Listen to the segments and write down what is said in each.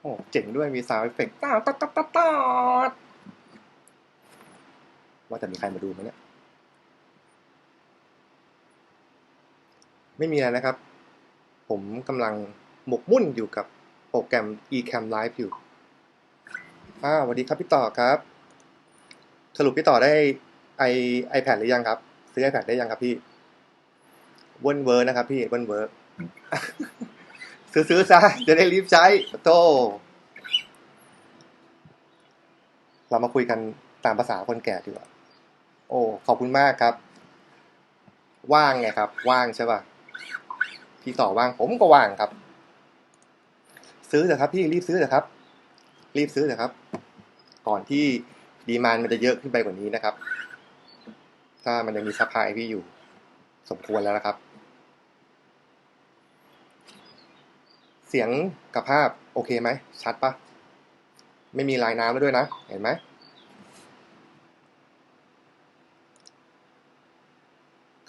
โอ้เจ๋งด้วยมีซาวด์เอฟเฟกต์ตาตาตาตาตาดว่าแต่มีใครมาดูไหมเนี่ย ไม่มีอะไรนะครับ ผมกำลังหมกมุ่นอยู่กับโปรแกรม eCam Live อยู่อ้าวสวัสดีครับพี่ต่อครับ สรุปพี่ต่อได้ไอ iPad หรือยังครับ ซื้อ iPad ได้ยังครับพี่เวิร์นเวอร์นะครับพี่เวิร์นเวอร์ ซื้อซื้อซะจะได้รีบใช้โตเรามาคุยกันตามภาษาคนแก่ดีกว่า โอ้ ขอบคุณมากครับ ว่างไงครับ ว่างใช่ป่ะ พี่ต่อว่างผมก็ว่างครับ ซื้อเถอะครับ พี่รีบซื้อเถอะครับ รีบซื้อเถอะครับ ก่อนที่ดีมานมันจะเยอะขึ้นไปกว่านี้นะครับ ถ้ามันยังมีซัพพลายพี่อยู่ สมควรแล้วนะครับ สียงกับภาพโอเคไหม ชัดปะไม่มีลายน้ำแล้วด้วยนะ เห็นไหม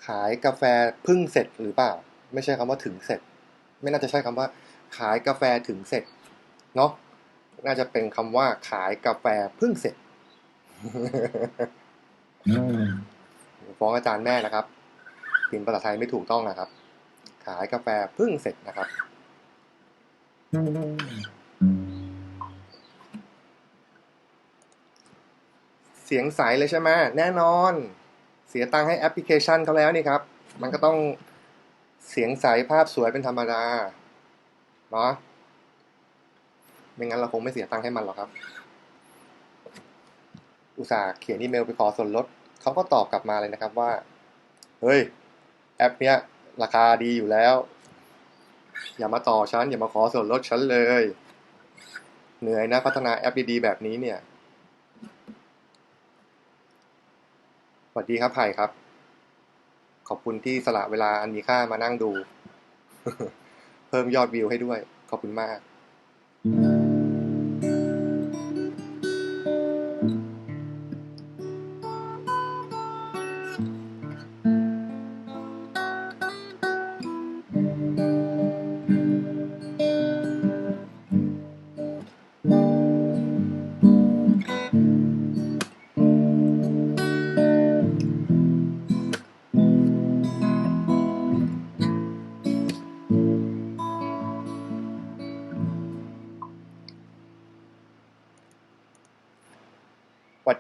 ขายกาแฟเพึ่งเสร็จหรือเปล่า ไม่ใช่คำว่าถึงเสร็จ ไม่น่าจะใช่คำว่า ขายกาแฟถึงเสร็จเนาะน่าจะเป็นคำว่าขายกาแฟเพึ่งเสร็จฟ้องอาจารย์แม่นะครับพิมพ์ภาษาไทยไม่ถูกต้องนะครับ ขายกาแฟเพึ่งเสร็จนะครับ เสียงใสเลยใช่ไหมแน่นอน เสียตังค์ให้แอปพลิเคชันเขาแล้วนี่ครับ มันก็ต้องเสียงใสภาพสวยเป็นธรรมดาเนาะไม่งั้นเราคงไม่เสียตังค์ให้มันหรอกครับ อุตส่าห์เขียนอีเมลไปขอส่วนลดเขาก็ตอบกลับมาเลยนะครับว่า เฮ้ย แอปเนี้ย ราคาดีอยู่แล้ว อย่ามาต่อฉัน อย่ามาขอส่วนลดฉันเลย เหนื่อยนะพัฒนาแอปดีๆแบบนี้เนี่ยสวัสดีครับไผ่ครับ ขอบคุณที่สละเวลาอันมีค่ามานั่งดู เพิ่มยอดวิวให้ด้วย ขอบคุณมาก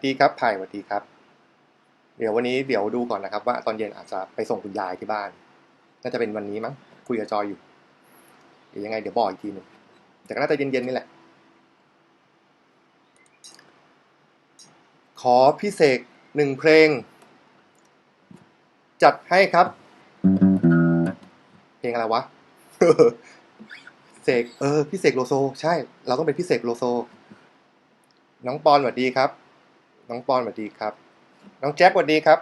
ดีครับไผ่สวัสดีครับ เดี๋ยววันนี้เดี๋ยวดูก่อนนะครับ ว่าตอนเย็นอาจจะไปส่งคุณยายที่บ้าน น่าจะเป็นวันนี้มั้งคุยกับจอยอยู่เดี๋ยวยังไงเดี๋ยวบอกอีกทีหนึ่งแต่ก็น่าจะเย็นๆนี่แหละ ขอพิเศษหนึ่งเพลง จัดให้ครับ เพลงอะไรวะเสกเออพี่เสกโลโซ ใช่ เราต้องเป็นพี่เสกโลโซ น้องปอนสวัสดีครับ น้องปอนสวัสดีครับ น้องแจ็คสวัสดีครับ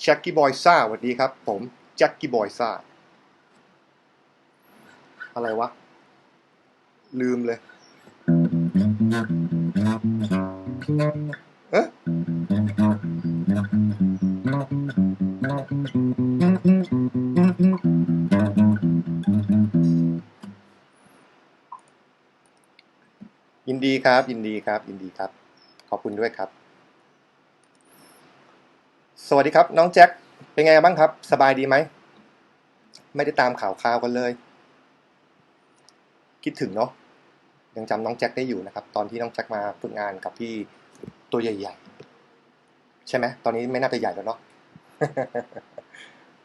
แจ็คกี้บอยซ่าสวัสดีครับ ผมแจ็คกี้บอยซ่าอะไรวะ ลืมเลยเอ๊ะยินดีครับ ยินดีครับ ยินดีครับ ขอบคุณด้วยครับ สวัสดีครับ น้องแจ็คเป็นไงบ้างครับ สบายดีไหม ไม่ได้ตามข่าวข่าวกันเลย คิดถึงเนาะยังจำน้องแจ็คได้อยู่นะครับ ตอนที่น้องแจ็คมาฝึกงานกับพี่ตัวใหญ่ๆ ใช่ไหมตอนนี้ไม่น่าจะใหญ่แล้วเนาะ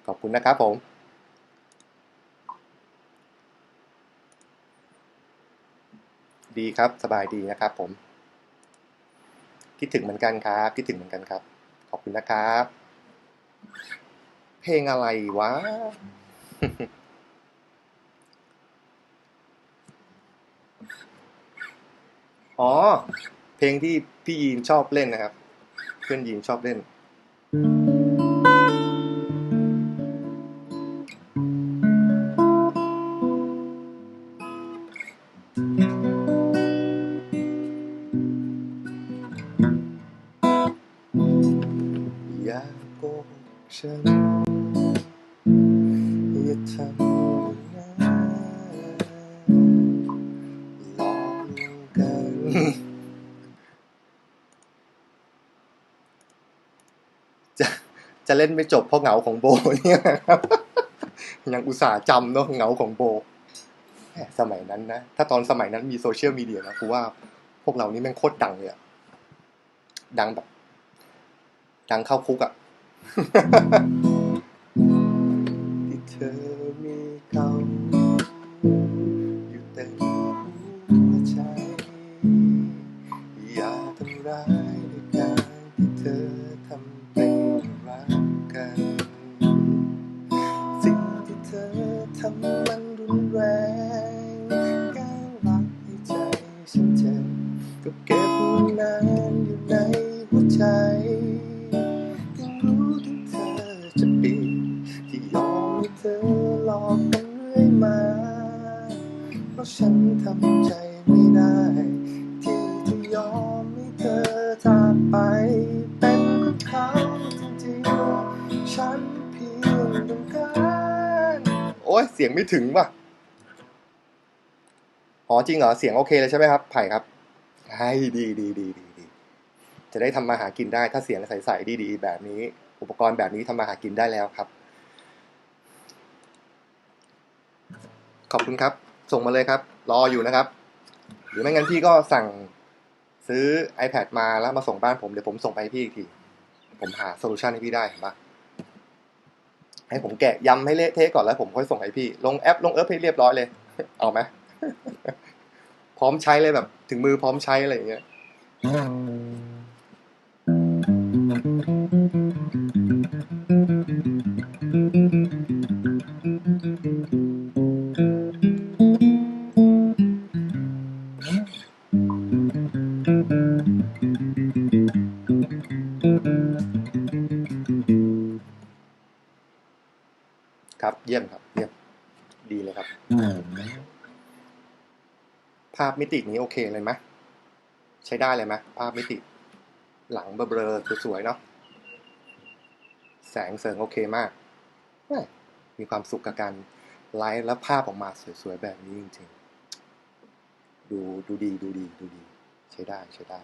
ขอบคุณนะครับผมดีครับ สบายดีนะครับผม คิดถึงเหมือนกันครับ คิดถึงเหมือนกันครับ ขอบคุณนะครับ เพลงอะไรวะ อ๋อ เพลงที่พี่ยีนชอบเล่นนะครับ เพื่อนยีนชอบเล่น ฉันอย่าทำนะลอกกันจะจะเล่นไม่จบเพราะเหงาของโบเนี่ยครับยังอุตส่าห์จำเนาะเหงาของโบสมัยนั้นนะ ถ้าตอนสมัยนั้นมีโซเชียลมีเดียนะกูว่าพวกเรานี่แม่งโคตรดังเลยอะดังแบบ ดังเข้าคุกอะ ที่เธอมีเขาอยู่เต็มหัวใจ อย่าทำร้ายด้วยการที่เธอทำเป็นรักกัน สิ่งที่เธอทำ ถึงว่ะอ๋อจริงเหรอ เสียงโอเคเลยใช่ไหมครับ ไผ่ครับใช่ดีดีดีดีดี จะได้ทำมาหากินได้ ถ้าเสียงใสๆดีๆ แบบนี้ อุปกรณ์แบบนี้ทำมาหากินได้แล้วครับ ขอบคุณครับ ส่งมาเลยครับ รออยู่นะครับ หรือไม่งั้นพี่ก็สั่งซื้อ iPad มาแล้วมาส่งบ้านผม เดี๋ยวผมส่งไปให้พี่อีกที ผมหาโซลูชันให้พี่ได้เห็นปะ ให้ผมแกะยำให้เละเทะก่อนแล้วผมค่อยส่งให้พี่ ลงแอปลงเอิร์ฟให้เรียบร้อยเลย เอาไหมพร้อมใช้เลยแบบ ถึงมือพร้อมใช้อะไรอย่างเงี้ย มิตินี้โอเคเลยไหมใช้ได้เลยไหมภาพมิติ หลังเบลอๆสวยๆเนาะแสงเสริงโอเคมากม่มีความสุขกับการไลฟ์แล้วภาพออกมาสวยๆแบบนี้จริงๆ ดูดูดีดูดีดูดี ใช้ได้ใช้ได้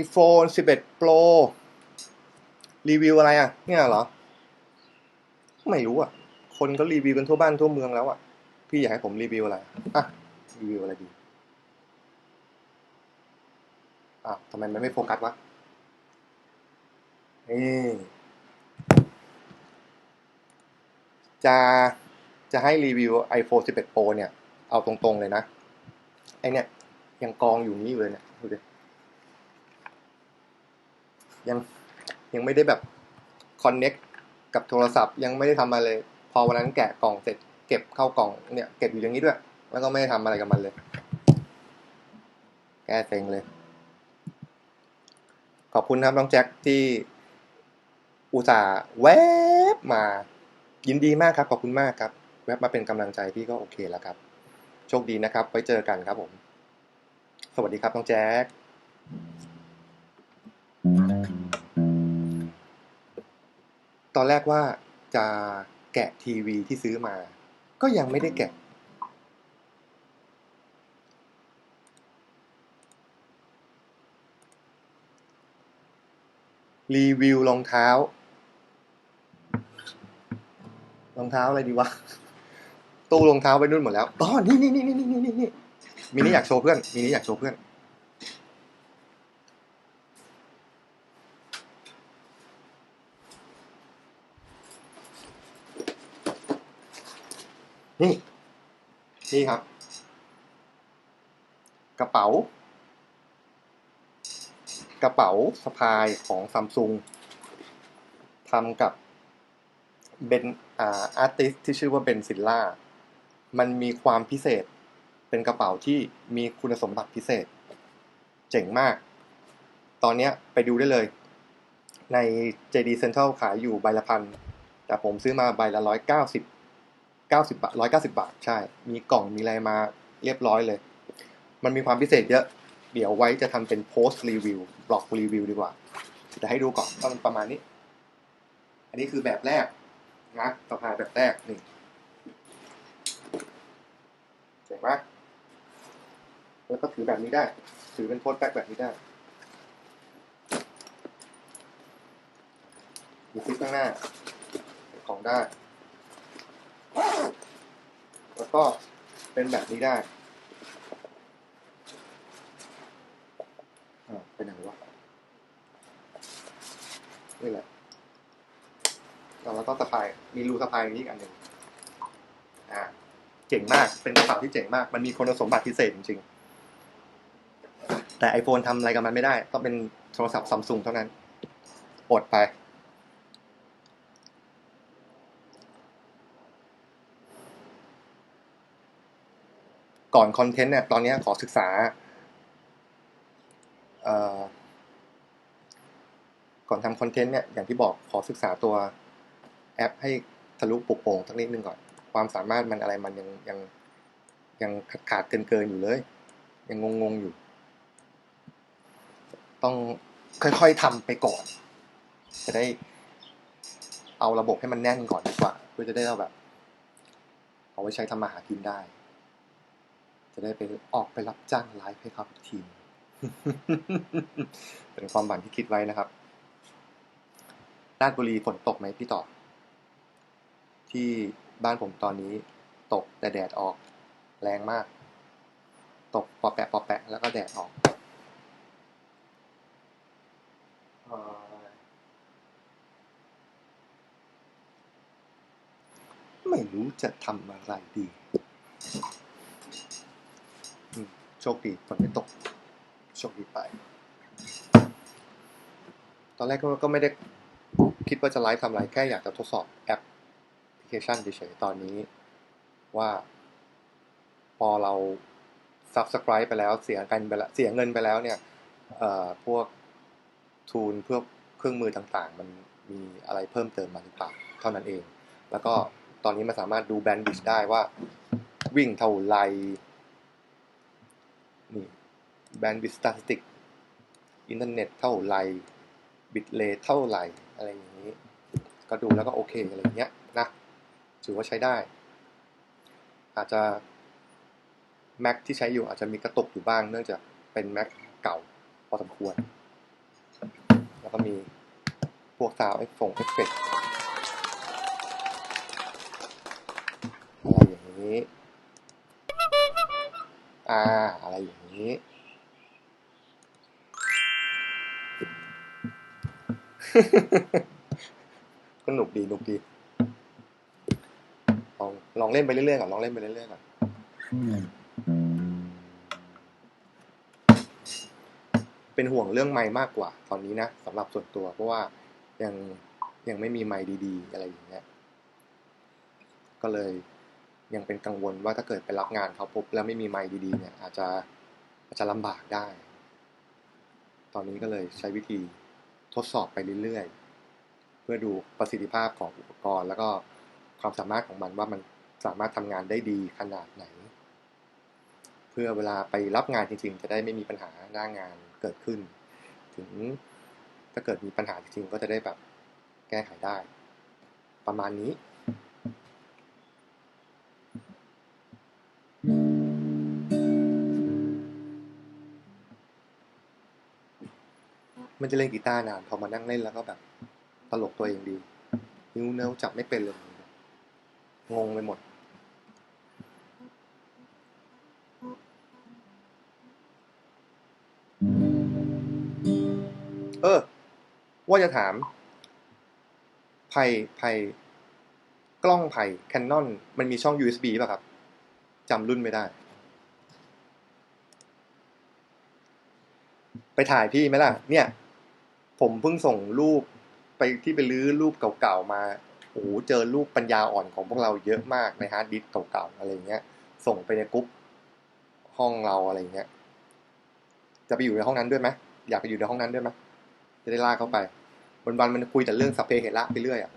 iPhone 11 Pro รีวิวอะไรอะ เนี่ยเหรอ ไม่รู้อะ คนก็รีวิวกันทั่วบ้านทั่วเมืองแล้วอะ พี่อยากให้ผมรีวิวอะไร อะ รีวิวอะไรดีอ้าวทำไมมันไม่โฟกัสวะนี่จะจะให้รีวิว iPhone 11 Pro เนี่ย เอาตรงๆเลยนะ ไอเนี่ยยังกองอยู่นี่เลยเนี่ย ดูดิ ยังยังไม่ได้แบบคอนเน็กกับโทรศัพท์ ยังไม่ได้ทำอะไรเลย พอวันนั้นแกะกล่องเสร็จ เก็บเข้ากล่องเนี่ยเก็บอยู่อย่างนี้ด้วย แล้วก็ไม่ได้ทำอะไรกับมันเลย แก้เซ็งเลย ขอบคุณครับน้องแจ็คที่อุตส่าห์แวบมา ยินดีมากครับ ขอบคุณมากครับ แวบมาเป็นกำลังใจพี่ก็โอเคแล้วครับ โชคดีนะครับ ไว้เจอกันครับผม สวัสดีครับน้องแจ็ค อนแรกว่าจะแกะทีวีที่ซื้อมา ก็ยังไม่ได้แกะ รีวิวรองเท้า รองเท้าอะไรดีวะ ตู้รองเท้าไปนู่นหมดแล้วอ๋อนี่นี่นี่นี่นี่นี่นี่มินี่อยากโชว์เพื่อนมินี่อยากโชว์เพื่อน นี่นี่ครับ กระเป๋า กระเป๋าสะพายของซัมซุงทำกับเบนอ่าอาร์ติสที่ชื่อว่าเบนซิลล่า มันมีความพิเศษ เป็นกระเป๋าที่มีคุณสมบัติพิเศษ เจ๋งมาก ตอนนี้ไปดูได้เลย ใน JD Central ขายอยู่ใบละพัน แต่ผมซื้อมาใบละร้อยเก้าสิบ เก้าสิบาทร้อยเก้าสิบาท ใช่ มีกล่อง มีอะไรมาเรียบร้อยเลย มันมีความพิเศษเยอะ เดี๋ยวไว้จะทำเป็นโพสต์รีวิว บล็อกรีวิวดีกว่า จะให้ดูก่อนว่ามันประมาณนี้ อันนี้คือแบบแรกนะสะพายแบบแรกนี่เจ๋งมากแล้วก็ถือแบบนี้ได้ ถือเป็นโพสต์แบ็คแบบนี้ได้มีซิปข้างหน้าของได้ แล้วก็เป็นแบบนี้ได้อ่าเป็นไหนวะนี่แหละแล้วก็สะพาย มีรูสะพายอย่างนี้อีกอันหนึ่งอ่าเจ๋งมาก เป็นกระเป๋าที่เจ๋งมาก มันมีคุณสมบัติพิเศษจริงๆ แต่ iPhone ทำอะไรกับมันไม่ได้ ต้องเป็นโทรศัพท์ซัมซุงเท่านั้น อดไป ก่อนคอนเทนต์เนี่ยตอนนี้ขอศึกษาก่อนทำคอนเทนต์เนี่ยอย่างที่บอกขอศึกษาตัวแอปให้ทะลุปลุกโป่งสักนิดนึงก่อน ความสามารถมันอะไรมันยังยังยังขาดขาดเกินเกินอยู่เลย ยังงงงอยู่ ต้องค่อยๆทำไปก่อน จะได้เอาระบบให้มันแน่นก่อนดีกว่า เพื่อจะได้เราแบบ เอาไว้ใช้ทำมาหากินได้ จะได้ไปออกไปรับจ้างไลฟ์ให้เขาทีม เป็นความหวังที่คิดไว้นะครับราชบุรีฝนตกไหมพี่ต่อ ที่บ้านผมตอนนี้ตกแต่แดดออกแรงมาก ตกปอแปะปอแปะแล้วก็แดดออกไม่รู้จะทำอะไรดี โชคดีฝนไม่ตก โชคดีไป ตอนแรกก็ไม่ได้คิดว่าจะไลฟ์ทำอะไรแค่อยากจะทดสอบแอปพลิเคชันเฉยๆตอนนี้ ว่า พอเรา subscribe ไปแล้วเสียกันไปแล้วเสียเงินไปแล้วเนี่ยพวกทูลเพื่อเครื่องมือต่างๆ มันมีอะไรเพิ่มเติมมาหรือเปล่าเท่านั้นเอง แล้วก็ตอนนี้มันสามารถดูแบนด์วิดได้ว่าวิ่งเท่าไร นี่แบนด์วิดสถิติกอินเทอร์เน็ตเท่าไหร่บิตเลทเท่าไหร่อะไรอย่างนี้ ก็ดูแล้วก็โอเคอะไรอย่างเงี้ยนะถือว่าใช้ได้ อาจจะ Mac ที่ใช้อยู่อาจจะมีกระตุกอยู่บ้างเนื่องจากเป็น Mac เก่าพอสมควร แล้วก็มีพวกซาวเอฟฟงเอฟเฟกอะไรอย่างนี้ ก็หนุกดีหนุกดีลองลองเล่นไปเรื่อยๆก่อนลองเล่นไปเรื่อยๆก่อนเป็นห่วงเรื่องไม้มากกว่า ตอนนี้นะสำหรับส่วนตัว เพราะว่ายังยังไม่มีไม้ดีๆ อะไรอย่างเงี้ย ก็เลยยังเป็นกังวลว่าถ้าเกิดไปรับงานเขาปุ๊บแล้วไม่มีไม้ดีๆ เนี่ย อาจจะอาจจะลำบากได้ ตอนนี้ก็เลยใช้วิธี ทดสอบไปเรื่อยๆ เพื่อดูประสิทธิภาพของอุปกรณ์ แล้วก็ความสามารถของมันว่ามันสามารถทำงานได้ดีขนาดไหน เพื่อเวลาไปรับงานจริง ๆ จะได้ไม่มีปัญหาหน้างานเกิดขึ้น ถึงถ้าเกิดมีปัญหาจริงๆก็จะได้แบบแก้ไขได้ ประมาณนี้ มันจะเล่นกีตาร์นาน พอมานั่งเล่นแล้วก็แบบ ตลกตัวเองดี นิ้วเนิ้วจับไม่เป็นเลย งงไปหมด เออ ว่าจะถามไผ่ไผ่กล้องไผ่แคนนอนมันมีช่อง USB ป่ะครับจำรุ่นไม่ได้ ไปถ่ายพี่ไหมล่ะ เนี่ย ผมเพิ่งส่งรูปไปที่ไปลื้อรูปเก่าๆมาโอ้โหเจอรูปปัญญาอ่อนของพวกเราเยอะมากในฮาร์ดดิสก์เก่าๆอะไรเงี้ย ส่งไปในกรุ๊ปห้องเราอะไรเงี้ย จะไปอยู่ในห้องนั้นด้วยไหมอยากไปอยู่ในห้องนั้นด้วยไหมจะได้ลากเข้าไปวันๆมันคุยแต่เรื่องสัพเพเหระไปเรื่อยอะ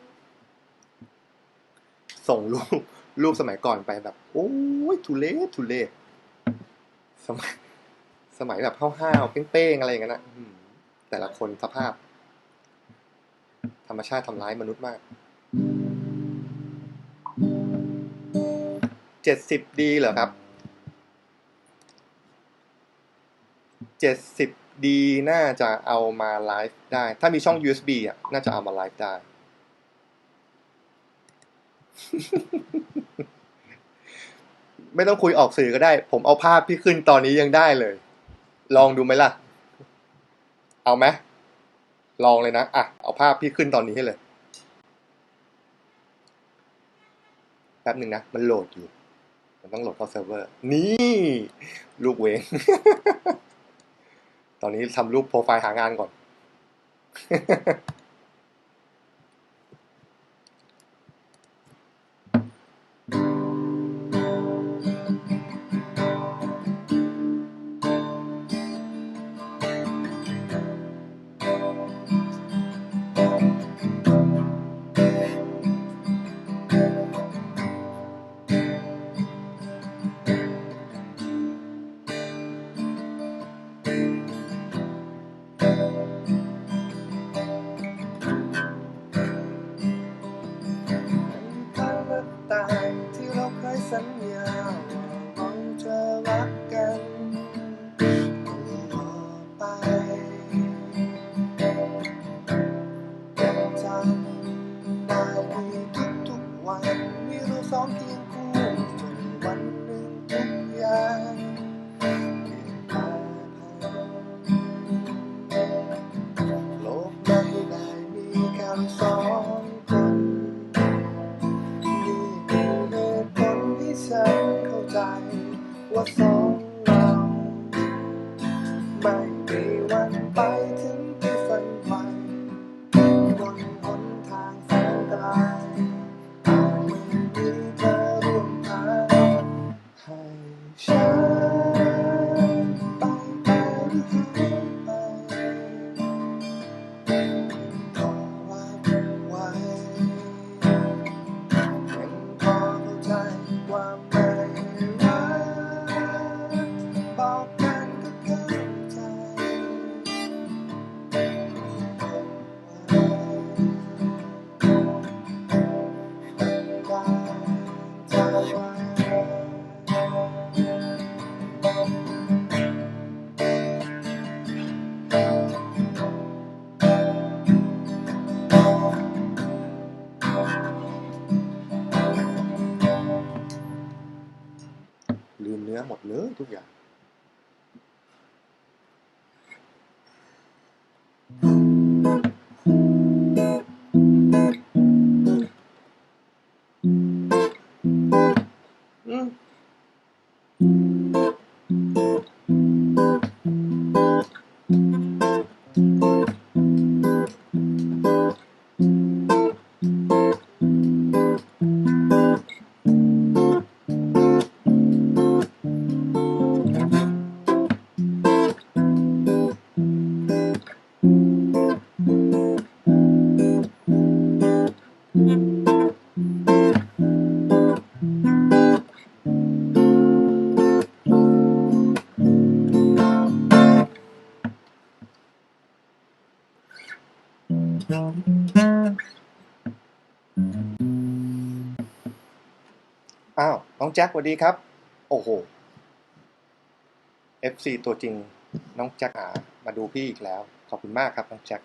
ส่งรูปรูปสมัยก่อนไปแบบ โอ้ยทุเลทุเลสมัย สมัยแบบห้าวๆเป้งๆอะไรอย่างเงี้ยนะ แต่ละคนสภาพ ธรรมชาติทำร้ายมนุษย์มากเจ็ดสิบดีเหรอครับเจ็ดสิบดีน่าจะเอามาไลฟ์ได้ ถ้ามีช่อง USB อะ น่าจะเอามาไลฟ์ได้ ไม่ต้องคุยออกสื่อก็ได้ ผมเอาภาพพี่ขึ้นตอนนี้ยังได้เลย ลองดูไหมล่ะ เอาไหมลองเลยนะ อะ เอาภาพพี่ขึ้นตอนนี้ให้เลยแป๊บหนึ่งนะ มันโหลดอยู่ มันต้องโหลดเข้าเซิร์ฟเวอร์ นี่ ลูกเวง ตอนนี้ทำรูปโปรไฟล์หางานก่อน เร แจ็คสวัสดีครับ โอ้โห FC ตัวจริง น้องแจ็คหามาดูพี่อีกแล้ว ขอบคุณมากครับ น้องแจ็ค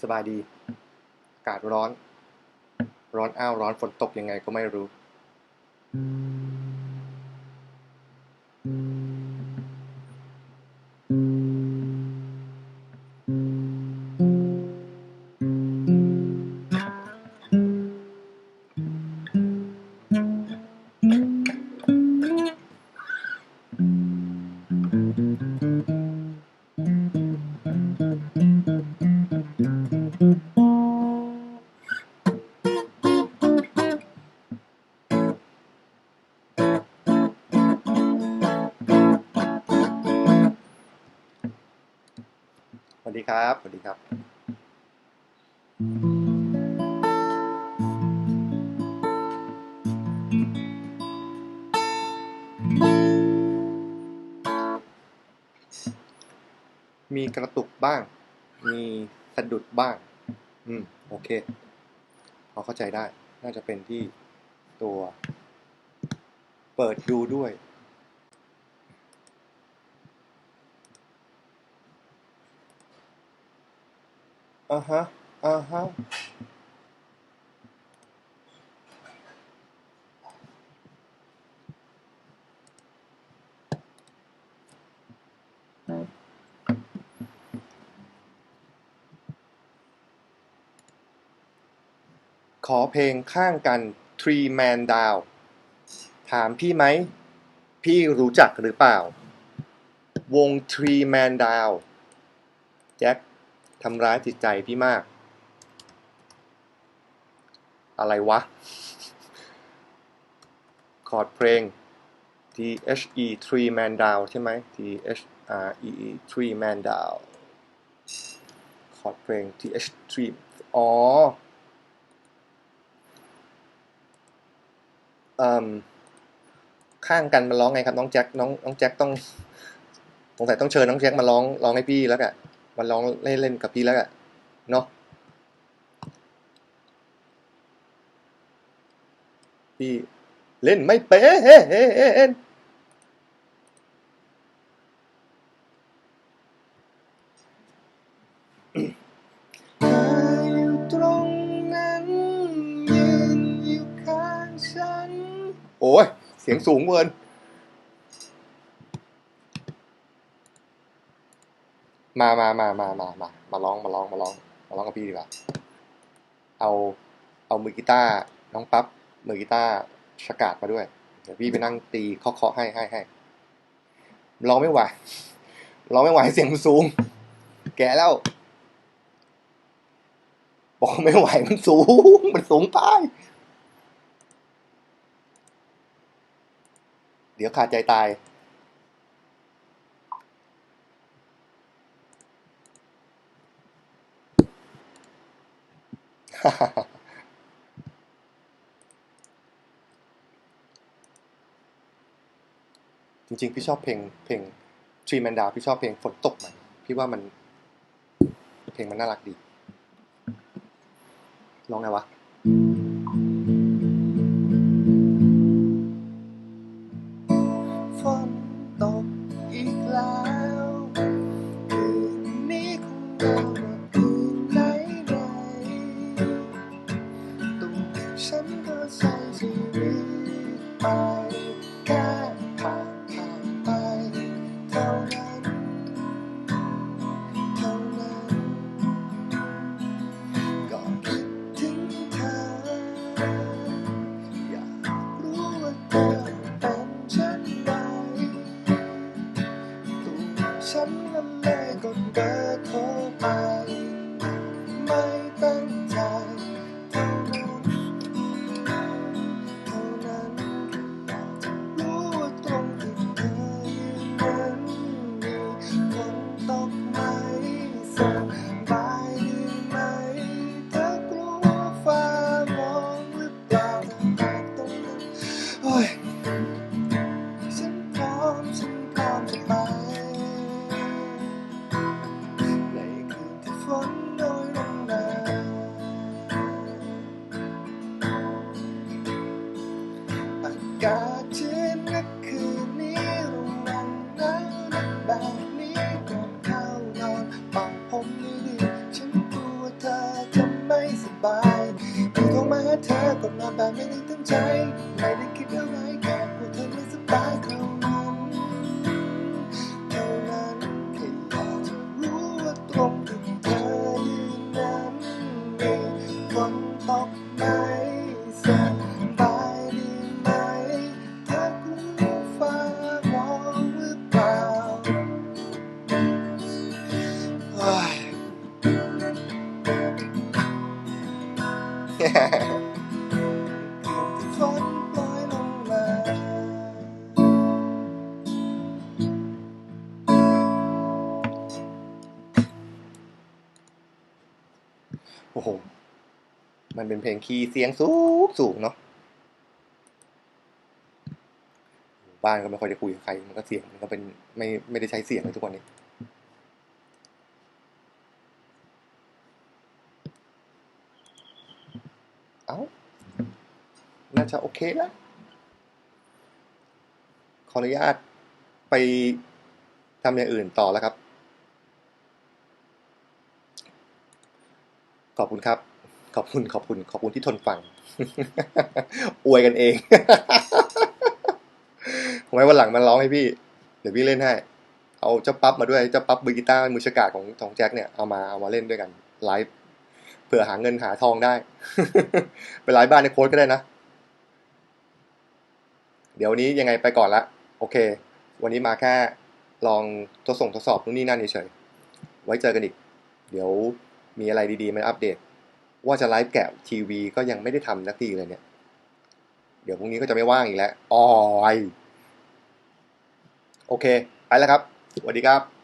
สบายดี อากาศร้อน ร้อนอ้าว ร้อนฝนตกยังไงก็ไม่รู้ มีกระตุกบ้าง มีสะดุดบ้าง อืม โอเค พอเข้าใจได้ น่าจะเป็นที่ตัว เปิดดูด้วย อ่าฮะ อ่าฮะ อเพลงข้างกัน Three Man Down ถามพี่ไหม พี่รู้จักหรือเปล่า วง Three Man Down แจ็คทำร้ายจิตใจพี่มาก อะไรวะ คอร์ดเพลง T H E Three Man Down ใช่ไหม T H R E E Three Man Down คอร์ดเพลง T H Three อ๋อ เอ่ม ข้างกันมาร้องไงครับน้องแจ็คน้องน้องแจ็คต้องสงสัยต้องเชิญน้องแจ็คมาร้องร้องให้พี่แล้วกันมาร้องเล่นเล่นกับพี่แล้วกันเนาะพี่เล่นไม่เป็น สียงสูงเกินมามามามามามามาร้องมาร้องมาร้องมาร้องกับพี่ดีกว่า เอาเอามือกีตาร์น้องปั๊บมือกีตาร์ชกาดมาด้วย เดี๋ยวพี่ไปนั่งตีเคาะเคาะให้ให้ให้ร้องไม่ไหวร้องไม่ไหวเสียงมันสูง แก่แล้วบอกไม่ไหวมันสูง มันสูงไป เดี๋ยวขาดใจตาย จริงๆ พี่ชอบเพลงเพลงทรีแมนดาพี่ชอบเพลงฝนตกมันพี่ว่ามัน เพลงมันน่ารักดีร้องไงวะ ฝ ฝนปล่อยลงมา โอ้โห มันเป็นเพลงคีย์เสียงสูงสูงเนาะ บ้านก็ไม่ค่อยได้คุยกับใคร มันก็เสียง มันก็เป็นไม่ไม่ได้ใช้เสียงเลยทุกวันนี้ เอ้า น่า จะโอเคแล้ว ขออนุญาตไปทำอย่างอื่นต่อแล้วครับ ขอบคุณครับ ขอบคุณขอบคุณ ขอบคุณที่ทนฟัง อวยกันเองผมให้วันหลังมันร้องให้พี่ เดี๋ยวพี่เล่นให้ เอาเจ้าปั๊บมาด้วยเจ้าปั๊บมือกีตาร์มือฉกาจของของแจ็คเนี่ยเอามาเอามาเล่นด้วยกันไลฟ์เผื่อหาเงินหาทองได้ ไปไลฟ์บ้านในโค้ดก็ได้นะ เดี๋ยวนี้ยังไงไปก่อนละ โอเค วันนี้มาแค่ลองทดส่งทดสอบนู่นนี่นั่นเฉยๆไว้เจอกันอีก เดี๋ยวมีอะไรดีๆมาอัปเดต ว่าจะไลฟ์แกะทีวีก็ยังไม่ได้ทำสักทีเลยเนี่ย เดี๋ยวพรุ่งนี้ก็จะไม่ว่างอีกแล้วออยโอเค ไปแล้วครับสวัสดีครับ